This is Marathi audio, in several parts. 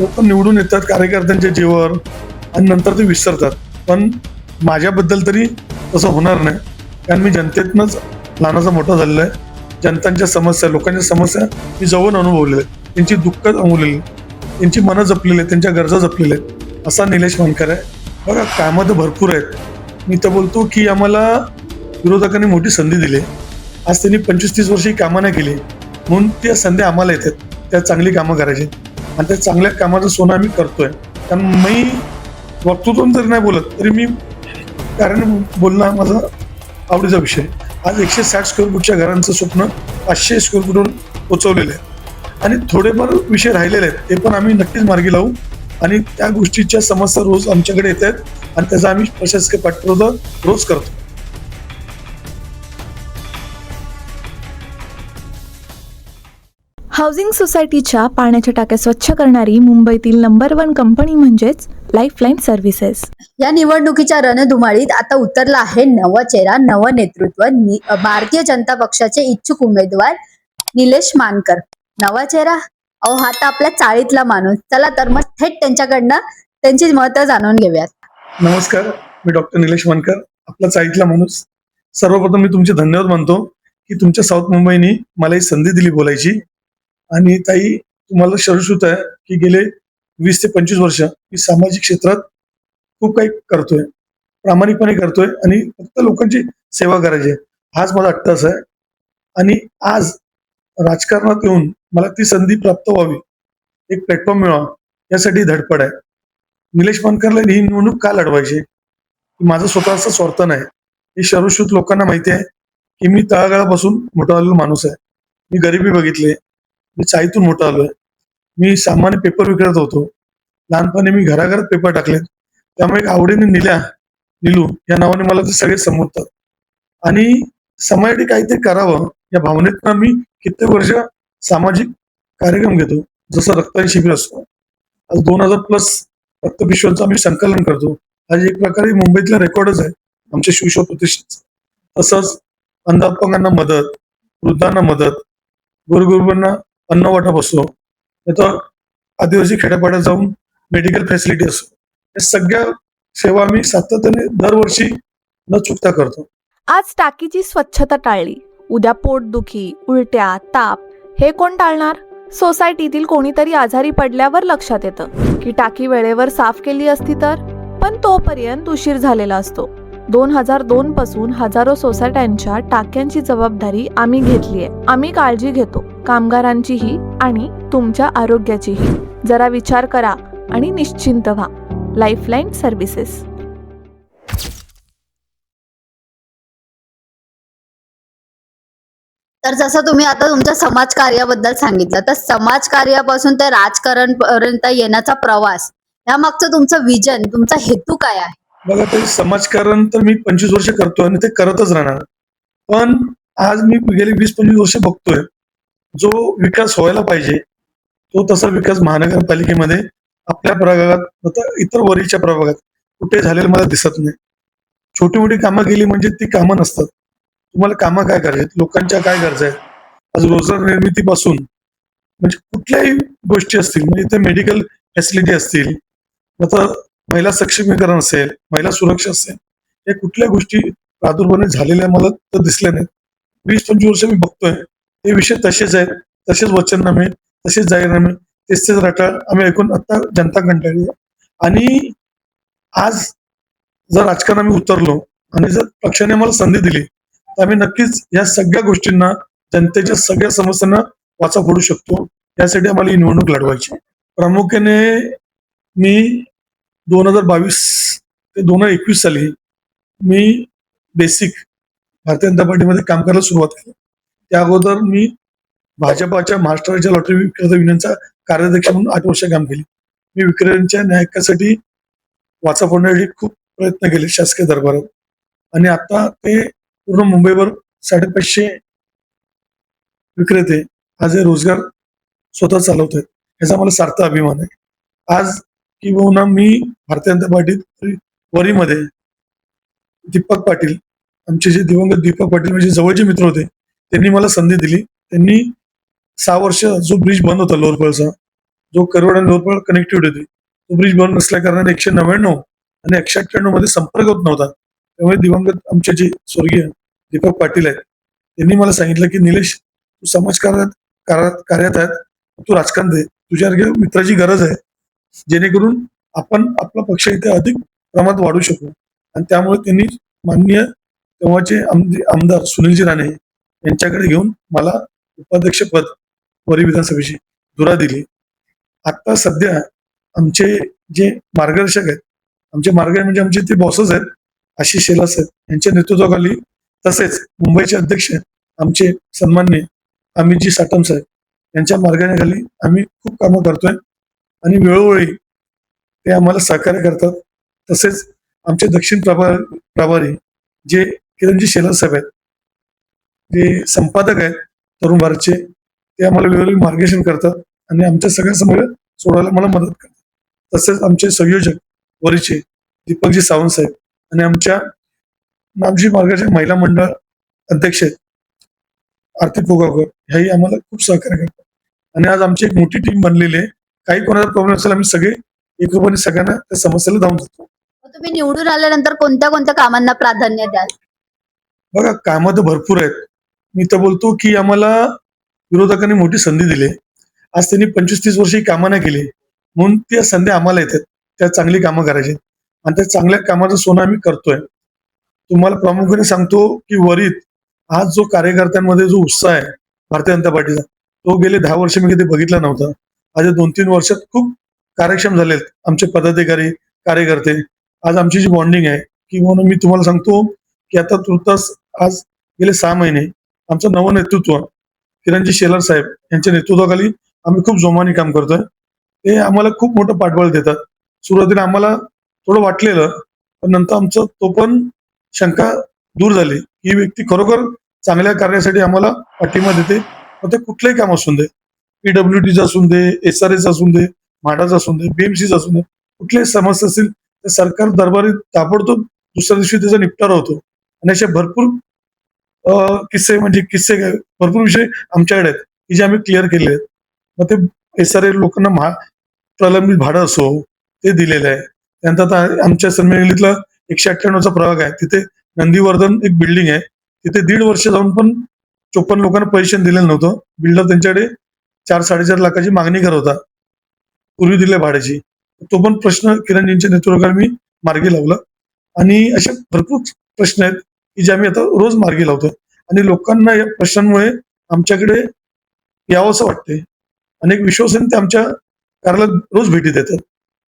लोक निवडून येतात कार्यकर्त्यांच्या जीवावर आणि नंतर ते विसरतात. पण माझ्याबद्दल तरी तसं होणार नाही. कारण मी जनतेतनंच लहानाचा मोठा झालेला आहे. जनतांच्या समस्या लोकांच्या समस्या मी जवळ अनुभवलेल्या आहेत. त्यांची दुःख अनुभवलेली त्यांची मनं जपलेली आहेत. त्यांच्या गरजा जपलेल्या आहेत. असा निलेश मानकर आहे. बघा कामं तर भरपूर आहेत. मी तर बोलतो की आम्हाला विरोधकांनी मोठी संधी दिली आहे. आज त्यांनी पंचवीस तीस वर्षी कामं नाही केली. म्हणून त्या संधी आम्हाला येतात. त्या चांगली कामं करायची. आणि त्या चांगल्या कामाचं सोनं आम्ही करतोय. कारण मी वक्तृत्व जरी नाही बोलत तरी मी कारण बोलणं हा माझा आवडीचा विषय. आज एकशे साठ स्क्वेअर फूटच्या घरांचं स्वप्न पाचशे स्क्वेअर फूटवरून पोचवलेलं आहे. आणि थोडेफार विषय राहिलेले आहेत ते पण आम्ही नक्कीच मार्गी लावू. आणि त्या गोष्टीच्या समस्या रोज आमच्याकडे येत आहेत. आणि त्याचा आम्ही प्रशासकीय पाठपुरावा रोज करतो. हाऊसिंग सोसायटीच्या पाण्याच्या टाक्या स्वच्छ करणारी मुंबईतील नंबर वन कंपनी म्हणजेच लाईफलाईन सर्व्हिसेस या निवडणुकीच्या रणधुमाळीत आता उतरला आहे नव चेहरा नव नेतृत्व. भारतीय जनता पक्षाचे इच्छुक उमेदवार निलेश मानकर. नवा चेहरा? अहो हा तर आपल्या चाळीतला माणूस. चला तर मग थेट त्यांच्याकडनं त्यांची मतं जाणून घेऊयात. नमस्कार मी डॉक्टर निलेश वानकर आपला चाळीतला माणूस. सर्वप्रथम मी तुमचे धन्यवाद मानतो की तुमच्या साऊथ मुंबईनी मला ही संधी दिली बोलायची. आणि ताई तुम्हाला शरशूत आहे की गेले वीस ते पंचवीस वर्ष मी सामाजिक क्षेत्रात खूप काही करतोय. प्रामाणिकपणे करतोय आणि फक्त लोकांची सेवा करायची आहे. हाच माझा अट्टास आहे. आणि आज राजकारणात येऊन मला ती संधी प्राप्त व्हावी एक प्लॅटफॉर्म मिळावा यासाठी धडपड आहे. निलेश मानकरला ही निवडणूक का लढवायची? माझं माझा स्वतःचा स्वार्थ नाही. हे शरुश्रुत लोकांना माहिती आहे की मी तळागाळापासून मोठा माणूस आहे. मी गरिबी बघितली. मी चाईतून मोठा आलोय. मी सामान्य पेपर विकत होतो. लहानपणी मी घराघरात पेपर टाकले त्यामुळे एक आवडीने निल्या निलू या नावाने मला ते सगळे समजतात आणि समाजासाठी काहीतरी करावं या भावनेतनं मी कित्येक वर्ष सामाजिक कार्यक्रम घेतो. जसं रक्तदान शिबिर असतो. आज दोन हजार प्लस रक्तपिशवांचं आम्ही संकलन करतो. आज एक प्रकारे मुंबईतला रेकॉर्डच आहे. आमच्या शिवशोध प्रतिष्ठेचं. तसंच अंधापंगांना मदत वृद्धांना मदत गोरगरिबांना अन्न वाटप असो तर आदिवासी खेड्यापाड्यात जाऊन मेडिकल फॅसिलिटी असो या सगळ्या सेवा आम्ही सातत्याने दरवर्षी न चुकता करतो. आज टाकीची स्वच्छता टाळली. उद्या पोटदुखी उलट्या ताप हे कोण टाळणार? सोसायटीतील कोणीतरी आजारी पडल्यावर लक्षात येतं. की टाकी वेळेवर साफ केली असती तर? पण तोपर्यंत उशीर झालेला असतो. दोन हजार दोन पासून हजारो सोसायट्यांच्या टाक्यांची जबाबदारी आम्ही घेतलीय. आम्ही काळजी घेतो. कामगारांचीही आणि तुमच्या आरोग्याचीही. जरा विचार करा आणि निश्चिंत व्हा. लाईफलाईन सर्व्हिसेस तर जसं तुम्ही आता तुमच्या समाज कार्याबद्दल सांगितलं तर समाज कार्यापासून ते राजकारण पर्यंत येण्याचा प्रवास या मागचं तुमचं विजन तुमचा हेतू काय आहे? बघा ते समाजकारण तर मी पंचवीस वर्ष करतोय आणि ते करतच राहणार. पण आज मी गेली वीस पंचवीस वर्ष बघतोय जो विकास व्हायला पाहिजे तो तसा विकास महानगरपालिकेमध्ये आपल्या प्रभागात आता इतर वरीच्या प्रभागात कुठे झालेलं मला दिसत नाही. छोटी मोठी कामं केली म्हणजे ती कामं नसतात. तुम्हाला कामं काय करायची? लोकांच्या काय गरजा आहेत? आज रोजगार निर्मितीपासून म्हणजे कुठल्याही गोष्टी असतील म्हणजे इथे मेडिकल फॅसिलिटी असतील आता महिला सक्षमीकरण असेल महिला सुरक्षा असेल या कुठल्या गोष्टी प्रादुर्भावाने झालेल्या मला तर दिसल्या नाहीत. वीस पंचवीस वर्ष मी बघतोय. हे विषय तसेच आहेत तसेच वचननामे तसेच जाहीरनामे तेच तेच रटाळ आम्ही ऐकून आता जनता कंटाळली. आणि आज जर राजकारण आम्ही उतरलो आणि जर पक्षाने आम्हाला संधी दिली तर आम्ही नक्कीच या सगळ्या गोष्टींना जनतेच्या सगळ्या समस्यांना वाचा फोडू शकतो. यासाठी आम्हाला ही निवडणूक लढवायची प्रामुख्याने मी दोन हजार बावीस ते दोन हजार एकवीस साली मी बेसिक भारतीय जनता पार्टीमध्ये काम करायला सुरुवात केली. त्या अगोदर मी भाजपाच्या महाराष्ट्र राज्य लॉटरी विक्रेता युनियनचा कार्याध्यक्ष म्हणून आठ वर्ष काम केली. मी विक्रेत्यांच्या न्यायकासाठी वाचा फोडण्यासाठी खूप प्रयत्न केले शासकीय दरबारात. आणि आता ते पूर्ण मुंबईवर साडेपाचशे विक्रेते आज हे रोजगार स्वतः चालवत आहेत याचा मला सार्थ अभिमान आहे. आज किंवा मी भारतीय जनता पार्टीत वरीमध्ये दीपक पाटील आमचे जे दिवंगत दीपक पाटील म्हणजे जवळचे मित्र होते त्यांनी मला संधी दिली. त्यांनी सहा वर्ष जो ब्रिज बंद होता लोअरपळचा जो करवड आणि लोरपाड कनेक्टिव्हिटी होती तो ब्रिज बंद नसल्या कारणाने एकशे नव्याण्णव आणि एकशे अठ्ठ्याण्णवमध्ये संपर्क होत नव्हता. त्यामुळे दिवंगत आमचे जे स्वर्गीय दीपक पाटील आहेत त्यांनी मला सांगितलं की निलेश तू समाजकार्यात कार्यात कार्यात आहेत तू राजकारण दे. तुझ्यासारख्या मित्राची गरज आहे. जेणेकरून आपण आपला पक्ष इथे अधिक प्रमाणात वाढू शकू. आणि त्यामुळे त्यांनी माननीय तेव्हाचे आमदार सुनीलजी राणे यांच्याकडे घेऊन मला उपाध्यक्षपद वरी विधानसभेची दुरा दिली. आता सध्या आमचे जे मार्गदर्शक आहेत आमचे मार्ग म्हणजे आमचे ते बॉसेस आहेत आशिष शेलास आहेत यांच्या नेतृत्वाखाली तसेच मुंबईचे अध्यक्ष आमचे सन्मान्य अमितजी साटम साहेब यांच्या मार्गाने आम्ही खूप कामं करतोय. आणि वेळोवेळी ते आम्हाला सहकार्य करतात. तसेच आमचे दक्षिण प्रभा प्रभारी जे किरणजी शेलार साहेब आहेत जे संपादक आहेत तरुण भारतचे ते आम्हाला वेळोवेळी मार्गदर्शन करतात आणि आमच्या सगळ्या समोर सोडवायला मला मदत करतात. तसेच आमचे संयोजक वरीचे दीपकजी सावंत साहेब आणि आमच्या नामजी मार्गाच्या महिला मंडळ अध्यक्ष आहेत आरती पोगावकर ह्याही आम्हाला खूप सहकार्य करतात. आणि आज आमची एक मोठी टीम बनलेली आहे. काही कोणाचा प्रॉब्लेम असेल आम्ही सगळे एकरूपाने सगळ्यांना त्या समस्येला धावून जातो तुम्ही निवडून आल्यानंतर कोणत्या कोणत्या कामांना प्राधान्य द्याल? बघा कामं तर भरपूर आहेत. मी तर बोलतो की आम्हाला विरोधकांनी मोठी संधी दिली आज त्यांनी पंचवीस तीस वर्ष ही कामं नाही केली. म्हणून त्या संधी आम्हाला येतात. त्या चांगली कामं करायची. आणि त्या चांगल्या कामाचं सोनं आम्ही करतोय. तुम्हाला प्रामुख्याने सांगतो की वरीत आज जो कार्यकर्त्यांमध्ये जो उत्साह आहे भारतीय जनता पार्टीचा तो गेले दहा वर्ष मी कधी बघितला नव्हता. आज दोन तीन वर्षात खूप कार्यक्षम झाले आमचे पदाधिकारी कार्यकर्ते. आज आमची जी बॉन्डिंग आहे की म्हणून मी तुम्हाला सांगतो की आता तुर्तास आज गेले सहा महिने आमचं नवं नेतृत्व किरणजी शेलार साहेब यांच्या नेतृत्वाखाली आम्ही खूप जोमाने काम करतोय. ते आम्हाला खूप मोठं पाठबळ देतात. सुरुवातीला आम्हाला थोडं वाटलेलं पण नंतर आमचं तो पण शंका दूर झाली. ही व्यक्ती खरोखर चांगल्या कार्यासाठी आम्हाला पाठिंबा देते. मग ते कुठलंही काम असून दे. पीडब्ल्यू असून दे एस आर एस असून दे म्हाडाच असून दे बीएमसीच असून दे कुठल्याही समस्या असतील तर सरकार दरबारी ताबडतोब दुसऱ्या दिवशी त्याचा निपटारा होतो. आणि असे भरपूर किस्से म्हणजे किस्से भरपूर विषय आमच्याकडे आहेत की जे आम्ही क्लिअर केले आहेत. मग ते एस आर ए लोकांना महा प्रलंबित भाडं असो ते दिलेलं आहे. त्यानंतर आता आमच्या संमेलनीतला एकशे अठ्ठ्याण्णवचा प्रभाग आहे. तिथे नंदीवर्धन एक बिल्डिंग आहे. तिथे दीड वर्ष जाऊन पण चोपन्न लोकांना पैसे दिलेलं नव्हतं. बिल्डर त्यांच्याकडे चार साडेचार लाखाची मागणी करत होता. पूर्वी दिल्या भाड्याची. तो पण प्रश्न किरणजींच्या नेतृत्वाखाली मी मार्गी लावला. आणि असे भरपूर प्रश्न आहेत की जे आम्ही आता रोज मार्गी लावतो. आणि लोकांना या प्रश्नांमुळे आमच्याकडे यावं असं वाटते अनेक विश्वासाने ते आमच्या कार्यालयात रोज भेटी देतात.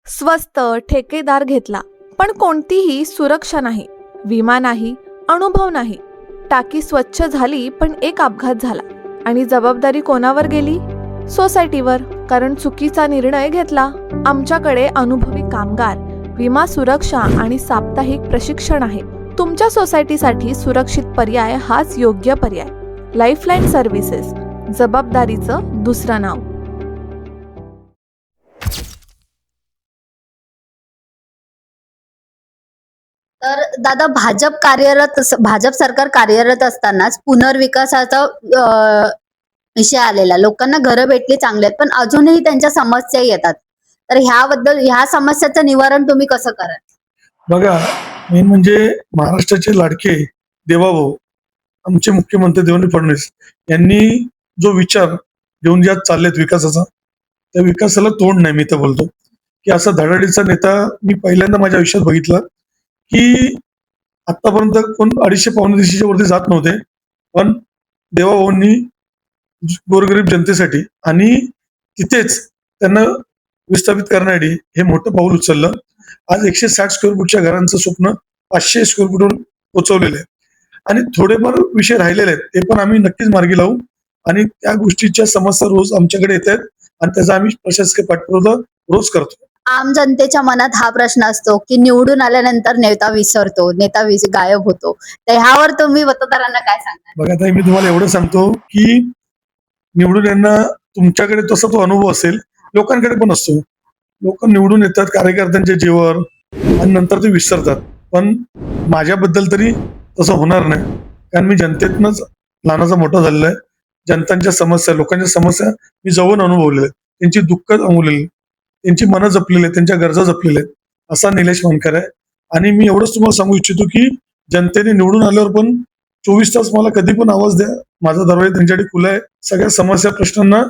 स्वस्त ठेकेदार घेतला. पण कोणतीही सुरक्षा नाही. विमा नाही अनुभव नाही. टाकी स्वच्छ झाली पण एक अपघात झाला. आणि जबाबदारी कोणावर गेली? सोसायटीवर कारण चुकीचा निर्णय घेतला. आमच्याकडे अनुभवी कामगार विमा सुरक्षा आणि साप्ताहिक प्रशिक्षण आहे. तुमच्या सोसायटीसाठी सुरक्षित पर्याय हाच योग्य पर्याय. लाईफलाईन सर्व्हिसेस जबाबदारीचं दुसरं नाव. तर दादा भाजप कार्यरत अस- भाजप सरकार कार्यरत असतानाच पुनर्विकासाचा विषय आलेला. लोकांना घरं भेटली चांगले आहेत पण अजूनही त्यांच्या समस्या येतात. तर ह्याबद्दल ह्या समस्याचं निवारण तुम्ही कसं कराल? बघा मी म्हणजे महाराष्ट्राचे लाडके देवाभाऊ आमचे मुख्यमंत्री देवेंद्र फडणवीस यांनी जो विचार घेऊन ज्यात चाललेत विकासाचा त्या विकासाला तोंड नाही मी तर बोलतो. की असा धडाडीचा नेता मी पहिल्यांदा माझ्या आयुष्यात बघितला की आतापर्यंत कोण अडीचशे पावणे दिवशीच्या वरती जात नव्हते पण देवाभाऊंनी गोरगरीब जनतेसाठी आणि तिथेच त्यांना विस्थापित करण्यासाठी हे मोठं पाऊल उचललं. आज एकशे साठ स्क्वेअर फूटच्या घरांचं स्वप्न पाचशे स्क्वेअर फूटवर पोहोचवलेलं आहे. आणि थोडेफार विषय राहिलेले आहेत ते पण आम्ही नक्कीच मार्गी लावू. आणि त्या गोष्टीच्या समस्या रोज आमच्याकडे येत आहेत आणि त्याचा आम्ही प्रशासकीय पाठपुरावा रोज करतो. आम जनतेच्या मनात हा प्रश्न असतो की निवडून आल्यानंतर नेता विसरतो नेता गायब होतो. तर ह्यावर तुम्ही मतदारांना काय सांगणार बघा मी तुम्हाला एवढं सांगतो की निवडून येणं तुमच्याकडे तसा तो अनुभव असेल लोकांकडे पण असतो. लोक निवडून येतात कार्यकर्त्यांच्या जीवावर आणि नंतर ते विसरतात. पण माझ्याबद्दल तरी तसं होणार नाही. कारण मी जनतेतनंच लहानाचा मोठा झालेला आहे. जनतांच्या समस्या लोकांच्या समस्या मी जवळून अनुभवलेल्या आहेत. त्यांची दुःख अमवलेली त्यांची मनं जपलेली आहेत. त्यांच्या गरजा जपलेल्या आहेत. असा निलेश मानकर आहे. आणि मी एवढंच तुम्हाला सांगू इच्छितो की जनतेने निवडून आल्यावर पण चोवीस तास मला कधी पण आवाज द्या. माझा दरवाजा त्यांच्यासाठी खुला आहे. सगळ्या समस्या प्रश्नांना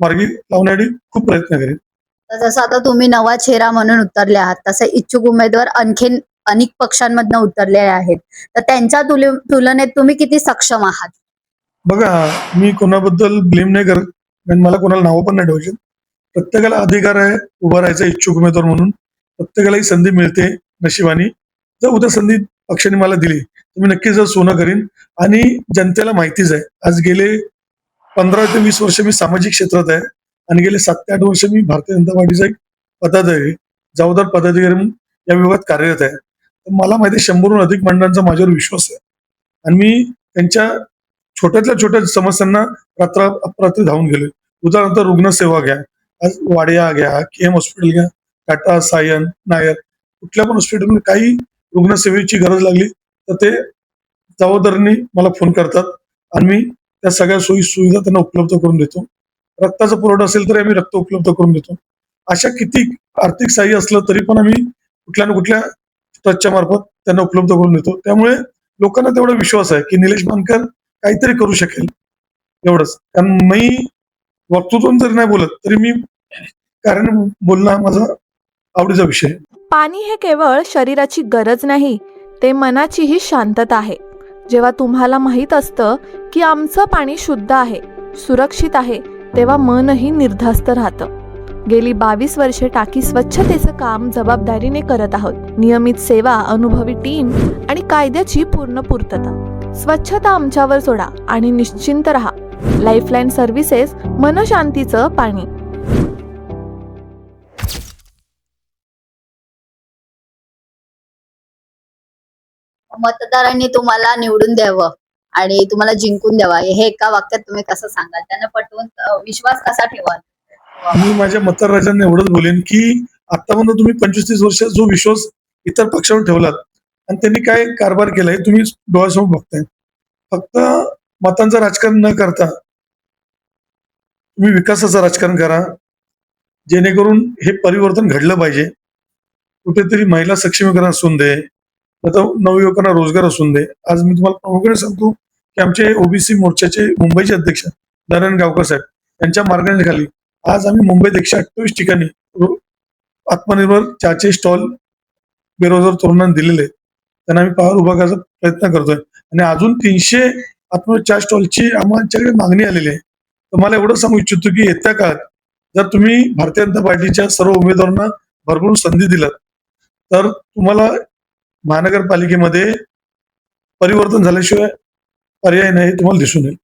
मार्गी लावण्यासाठी खूप प्रयत्न करेन. तर जसं आता तुम्ही नवा चेहरा म्हणून उतरले आहात तसे इच्छुक उमेदवार आणखीन अनेक पक्षांमधनं उतरले आहेत. तर त्यांच्या तुले- तुलनेत तुम्ही किती सक्षम आहात? बघा मी कोणाबद्दल ब्लेम नाही करत. कारण मला कोणाला नावं पण नाही ठेवायचे. प्रत्येकाला अधिकार आहे उभा राहायचा इच्छुक उमेदवार म्हणून. प्रत्येकाला ही संधी मिळते नशिबाने. जर उद्या संधी पक्षाने मला दिली. तर मी नक्कीच जर सोनं करीन. आणि जनतेला माहितीच आहे. आज गेले पंधरा ते वीस वर्ष मी सामाजिक क्षेत्रात आहे. आणि गेले सात ते आठ वर्ष मी भारतीय जनता पार्टीचा एक पदाधिकारी जबाबदार पदाधिकारी म्हणून या विभागात कार्यरत आहे. तर मला माहिती शंभरहून अधिक मंडळांचा माझ्यावर विश्वास आहे. आणि मी त्यांच्या छोट्यातल्या छोट्या समस्यांना रात्र अपरात्री धावून गेले उदाहरणार्थ रुग्णसेवा घ्या. आज वाड्या घ्या के एम हॉस्पिटल घ्या टाटा सायन नायर कुठल्या पण हॉस्पिटलमध्ये काही रुग्णसेवेची गरज लागली तर ते जबाबदारीने मला फोन करतात. आणि मी त्या सगळ्या सोयी सुविधा त्यांना उपलब्ध करून देतो. रक्ताचा पुरवठा असेल तर आम्ही रक्त उपलब्ध करून देतो. अशा किती आर्थिक सहाय्य असलं तरी पण आम्ही कुठल्या ना कुठल्या ट्रस्टच्या मार्फत त्यांना उपलब्ध करून देतो. त्यामुळे लोकांना तेवढा विश्वास आहे की निलेश मानकर काहीतरी करू शकेल. एवढंच. कारण मी वक्तृत्व जरी नाही बोलत तरी मी कारण बोलणं माझा आवडीचा विषय. पाणी हे केवळ शरीराची गरज नाही ते मनाचीही शांतता आहे. जेव्हा तुम्हाला माहीत असतं की आमचं पाणी शुद्ध आहे सुरक्षित आहे तेव्हा मनही निर्धास्त राहतं. गेली बावीस वर्षे टाकी स्वच्छतेचं काम जबाबदारीने करत आहोत. नियमित सेवा अनुभवी टीम आणि कायद्याची पूर्ण पूर्तता. स्वच्छता आमच्यावर सोडा आणि निश्चिंत रहा. लाईफलाईन सर्व्हिसेस मनशांतीचं पाणी. मतदारांनी तुम्हाला निवडून द्यावं आणि तुम्हाला जिंकून द्यावा. हे एका वाक्यात तुम्ही कसं सांगाल? त्यांना पटवून विश्वास कसा ठेवाल? मी माझ्या मतदारांना एवढंच बोलेन की आतापर्यंत तुम्ही पंचवीस तीस वर्ष जो विश्वास इतर पक्षावर ठेवलात आणि त्यांनी काय कारभार केलाय तुम्ही डोळ्यासमोर बघताय. फक्त मतांचं राजकारण न करता तुम्ही विकासाचं राजकारण करा. जेणेकरून हे परिवर्तन घडलं पाहिजे. कुठेतरी महिला सक्षमीकरण असून दे त्याचा नवयुवकांना रोजगार असून दे. आज मी तुम्हाला प्रामुख्याने सांगतो की आमचे ओबीसी मोर्चाचे मुंबईचे अध्यक्ष नारायण गावकर साहेब यांच्या मार्गदर्शनाखाली आज आम्ही मुंबईत एकशे अठ्ठावीस ठिकाणी आत्मनिर्भर चहाचे स्टॉल बेरोजगार तरुणांना दिलेले त्यांना आम्ही पावर उभा करायचा प्रयत्न करतोय. आणि अजून तीनशे आत्मनिर्भर चहा स्टॉलची आम्हाच्याकडे मागणी आलेली आहे. तर मला एवढं सांगू इच्छितो की येत्या काळात जर तुम्ही भारतीय जनता पार्टीच्या सर्व उमेदवारांना भरपूर संधी दिलात तर तुम्हाला महानगरपालिकेमध्ये परिवर्तन झाल्याशिवाय पर्याय नाही तुम्हाला दिसून येईल.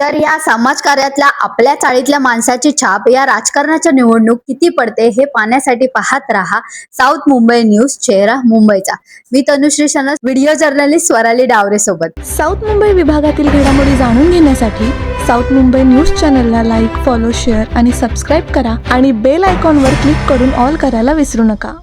तर या समाज कार्यातल्या आपल्या चाळीतल्या माणसाची छाप या राजकारणाच्या निवडणूक किती पडते हे पाहण्यासाठी पाहत राहा साऊथ मुंबई न्यूज चेहरा मुंबईचा. मी तनुश्री शनस व्हिडिओ जर्नलिस्ट स्वराली डावरे सोबत. साऊथ मुंबई विभागातील घडामोडी जाणून घेण्यासाठी साऊथ मुंबई न्यूज चॅनलला लाईक फॉलो शेअर आणि सबस्क्राईब करा आणि बेल आयकॉनवर क्लिक करून ऑल करायला विसरू नका.